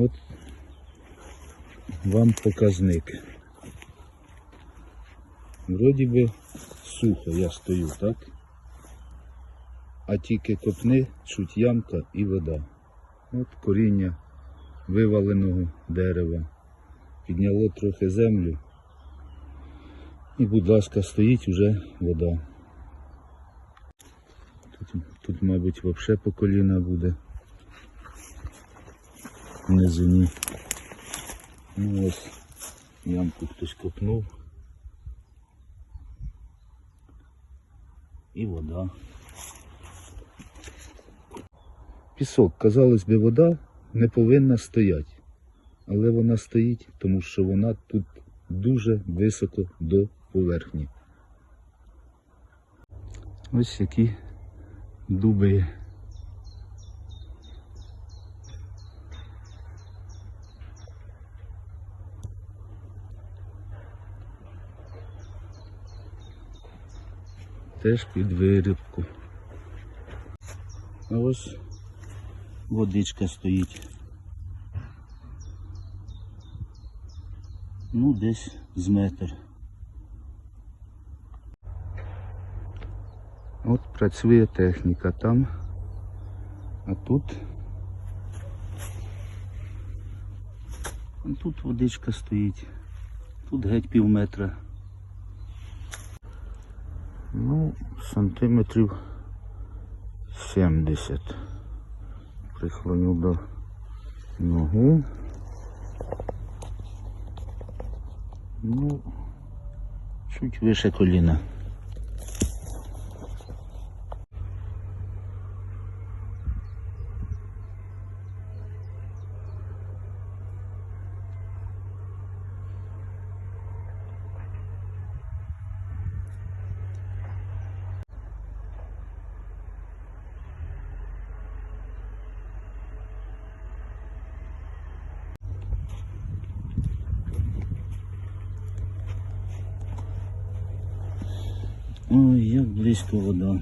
От вам показник. Вроді би сухо я стою, так? А тільки копни, чуть ямка і вода. От коріння виваленого дерева. Підняло трохи землю. І, будь ласка, стоїть уже вода. Тут, тут мабуть, взагалі по коліна буде. Низині. Ну ось ямку хтось копнув. І вода. Пісок, казалось би, вода не повинна стояти. Але вона стоїть, тому що вона тут дуже високо до поверхні. Ось які дуби. Теж під вирібку. А ось водичка стоїть. Ну, десь з метр. От працює техніка там, а тут. А тут водичка стоїть. Тут геть пів метра. Ну, сантиметрів 70. Прихлоню до ногу. Ну, чуть вище коліна. Ой, як близько вода.